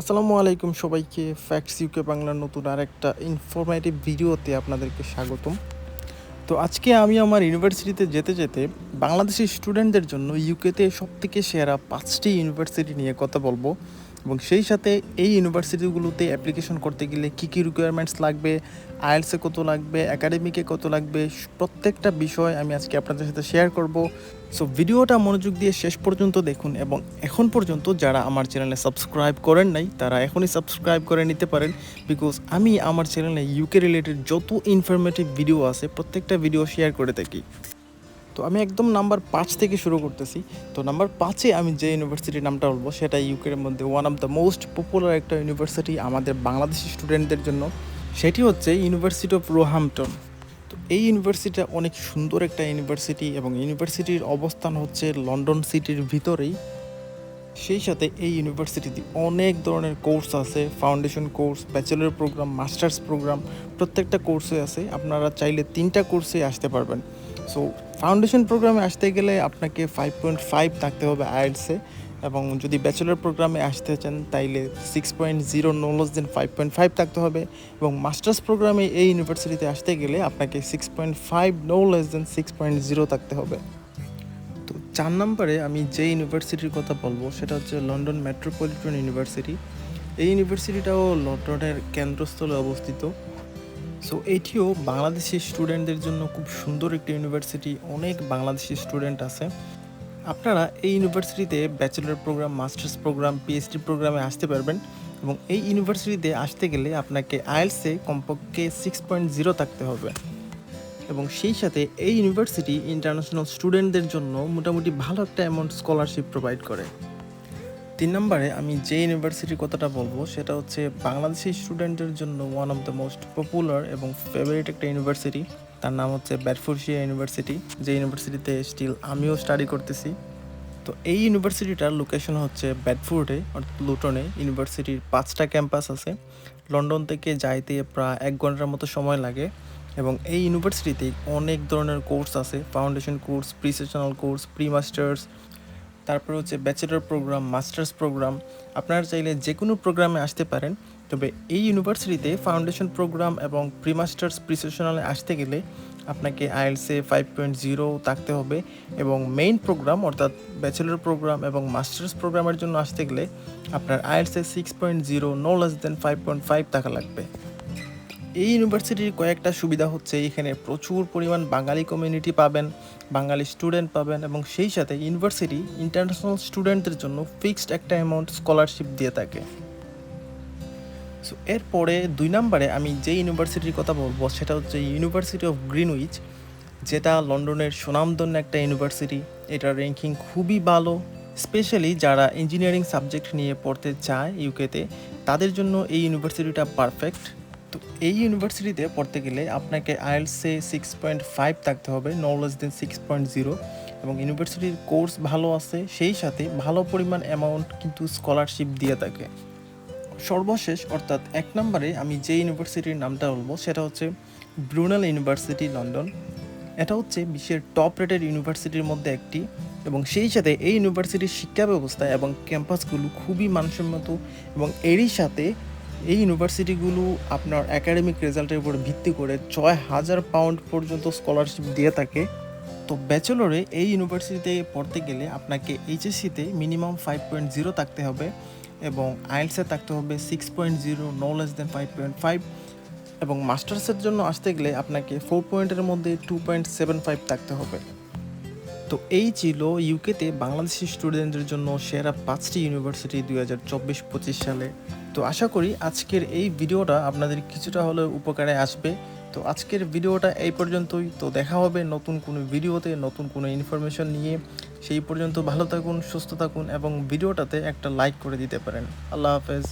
আসসালামু আলাইকুম সবাইকে ফ্যাক্টস ইউকে বাংলার নতুন আর একটা ইনফরমেটিভ ভিডিওতে আপনাদেরকে স্বাগতম। তো আজকে আমি আমার ইউনিভার্সিটিতে যেতে যেতে বাংলাদেশি স্টুডেন্টদের জন্য ইউকেতে সবথেকে সেরা পাঁচটি ইউনিভার্সিটি নিয়ে কথা বলব। এবং সেই সাথে এই ইউনিভার্সিটিগুলোতে অ্যাপ্লিকেশন করতে গেলে কী কী রিকোয়ারমেন্টস লাগবে আইএলসে কত লাগবে একাডেমিকে কত লাগবে, প্রত্যেকটা বিষয় আমি আজকে আপনাদের সাথে শেয়ার করব। সো ভিডিওটা মনোযোগ দিয়ে শেষ পর্যন্ত দেখুন এবং এখন পর্যন্ত যারা আমার চ্যানেলে সাবস্ক্রাইব করেন নাই, তারা এখনই সাবস্ক্রাইব করে নিতে পারেন বিকজ আমি আমার চ্যানেলে ইউকে রিলেটেড যত ইনফরমেটিভ ভিডিও আছে, প্রত্যেকটা ভিডিও শেয়ার করে থাকি। তো আমি একদম নাম্বার পাঁচ থেকে শুরু করতেছি। তো নাম্বার পাঁচে আমি যে ইউনিভার্সিটির নামটা বলব, সেটা ইউকের মধ্যে one of the most popular একটা ইউনিভার্সিটি আমাদের বাংলাদেশি স্টুডেন্টদের জন্য। সেটি হচ্ছে ইউনিভার্সিটি অফ রোহামটন তো এই ইউনিভার্সিটিটা অনেক সুন্দর একটা ইউনিভার্সিটি এবং ইউনিভার্সিটির অবস্থান হচ্ছে লন্ডন সিটির ভিতরেই। সেই সাথে এই ইউনিভার্সিটিতে অনেক ধরনের কোর্স আছে foundation course bachelor programme masters programme প্রত্যেকটা কোর্সে আছে। আপনারা চাইলে তিনটা কোর্সে আসতে পারবেন। সো ফাউন্ডেশন প্রোগ্রামে আসতে গেলে আপনাকে ফাইভ পয়েন্ট ফাইভ থাকতে হবে আইএলসে এবং যদি ব্যাচেলর প্রোগ্রামে আসতে চান, তাইলে six point zero no less than five point five থাকতে হবে এবং মাস্টার্স প্রোগ্রামে এই ইউনিভার্সিটিতে আসতে গেলে আপনাকে six point five no less than six point zero থাকতে হবে। তো চার নম্বরে আমি যে ইউনিভার্সিটির কথা বলব, সেটা হচ্ছে লন্ডন মেট্রোপলিটন ইউনিভার্সিটি এই ইউনিভার্সিটিটাও লন্ডনের কেন্দ্রস্থলে অবস্থিত। সো এটিও বাংলাদেশি স্টুডেন্টদের জন্য খুব সুন্দর একটি ইউনিভার্সিটি। অনেক বাংলাদেশি স্টুডেন্ট আছে। আপনারা এই ইউনিভার্সিটিতে bachelor programme, masters programme, PhD প্রোগ্রামে আসতে পারবেন এবং এই ইউনিভার্সিটিতে আসতে গেলে আপনাকে আইএলসে কমপক্ষে সিক্স পয়েন্ট জিরো থাকতে হবে। এবং সেই সাথে এই ইউনিভার্সিটি ইন্টারন্যাশনাল স্টুডেন্টদের জন্য মোটামুটি ভালো একটা অ্যামাউন্ট স্কলারশিপ প্রোভাইড করে। তিন নম্বরে আমি যে ইউনিভার্সিটির কথাটা বলব, সেটা হচ্ছে বাংলাদেশি স্টুডেন্টদের জন্য one of the most popular এবং ফেভারিট একটা ইউনিভার্সিটি তার নাম হচ্ছে ব্যাডফোর্শিয়া ইউনিভার্সিটি যে ইউনিভার্সিটিতে স্টিল আমিও স্টাডি করতেছি। তো এই ইউনিভার্সিটিটার লোকেশন হচ্ছে ব্যাডফোর্ডে অর্থাৎ লুটনে ইউনিভার্সিটির পাঁচটা ক্যাম্পাস আছে। লন্ডন থেকে যাইতে প্রায় এক ঘণ্টার মতো সময় লাগে এবং এই ইউনিভার্সিটিতে অনেক ধরনের কোর্স আছে foundation course presessional course pre masters তারপর হচ্ছে ব্যাচেলর প্রোগ্রাম মাস্টার্স প্রোগ্রাম আপনারা চাইলে যে কোনো প্রোগ্রামে আসতে পারেন, তবে এই ইউনিভার্সিটিতে ফাউন্ডেশন প্রোগ্রাম এবং প্রি মাস্টার্স প্রি সেশনালে আসতে গেলে আপনাকে আইএলসে ফাইভ পয়েন্ট জিরো থাকতে হবে এবং মেইন প্রোগ্রাম অর্থাৎ ব্যাচেলর প্রোগ্রাম এবং মাস্টার্স প্রোগ্রামের জন্য আসতে গেলে আপনার IELTS six point zero no less than five point five টাকা লাগবে। এই ইউনিভার্সিটির কয়েকটা সুবিধা হচ্ছে, এখানে প্রচুর পরিমাণ বাঙালি কমিউনিটি পাবেন, বাঙালি স্টুডেন্ট পাবেন এবং সেই সাথে ইউনিভার্সিটি ইন্টারন্যাশনাল স্টুডেন্টদের জন্য ফিক্সড একটা অ্যামাউন্ট স্কলারশিপ দিয়ে থাকে। সো এরপরে দুই নম্বরে আমি যে ইউনিভার্সিটির কথা বলব, সেটা হচ্ছে ইউনিভার্সিটি অফ গ্রিনউইচ যেটা লন্ডনের সুনামধন্য একটা ইউনিভার্সিটি এটার র্যাঙ্কিং খুবই ভালো স্পেশালি যারা ইঞ্জিনিয়ারিং সাবজেক্ট নিয়ে পড়তে চায় ইউকেতে তাদের জন্য এই ইউনিভার্সিটিটা পারফেক্ট তো এই ইউনিভার্সিটিতে পড়তে গেলে আপনাকে আইএলসে সিক্স পয়েন্ট ফাইভ থাকতে হবে no less than six point zero এবং ইউনিভার্সিটির কোর্স ভালো আছে, সেই সাথে ভালো পরিমাণ অ্যামাউন্ট কিন্তু স্কলারশিপ দিয়ে থাকে। সর্বশেষ অর্থাৎ এক নম্বরে আমি যে ইউনিভার্সিটির নামটা বলব, সেটা হচ্ছে ব্রুনাল ইউনিভার্সিটি লন্ডন এটা হচ্ছে বিশ্বের টপ রেটেড ইউনিভার্সিটির মধ্যে একটি এবং সেই সাথে এই ইউনিভার্সিটির শিক্ষা ব্যবস্থা এবং ক্যাম্পাসগুলো খুবই মানসম্মত এবং এরই সাথে এই ইউনিভার্সিটিগুলো আপনার একাডেমিক রেজাল্টের উপর ভিত্তি করে ছয় হাজার পাউন্ড পর্যন্ত স্কলারশিপ দিয়ে থাকে। তো ব্যাচেলরে এই ইউনিভার্সিটিতে পড়তে গেলে আপনাকে এইচএসসিতে মিনিমাম ফাইভ পয়েন্ট জিরো থাকতে হবে এবং আইএলসে থাকতে হবে six point zero no less than five point five এবং মাস্টার্সের জন্য আসতে গেলে আপনাকে ফোর পয়েন্টের মধ্যে টু পয়েন্ট সেভেন ফাইভ থাকতে হবে। তো এই ছিল ইউকেতে বাংলাদেশি স্টুডেন্টদের জন্য সেরা পাঁচটি ইউনিভার্সিটি দুই হাজার চব্বিশ পঁচিশ সালে। তো আশা করি আজকের এই ভিডিওটা আপনাদের কিছুটা হলেও উপকারে আসবে। তো আজকের ভিডিওটা এই পর্যন্তই। তো দেখা হবে নতুন কোনো ভিডিওতে, নতুন কোনো ইনফরমেশন নিয়ে। সেই পর্যন্ত ভালো থাকুন, সুস্থ থাকুন এবং ভিডিওটাতে একটা লাইক করে দিতে পারেন। আল্লাহ হাফেজ।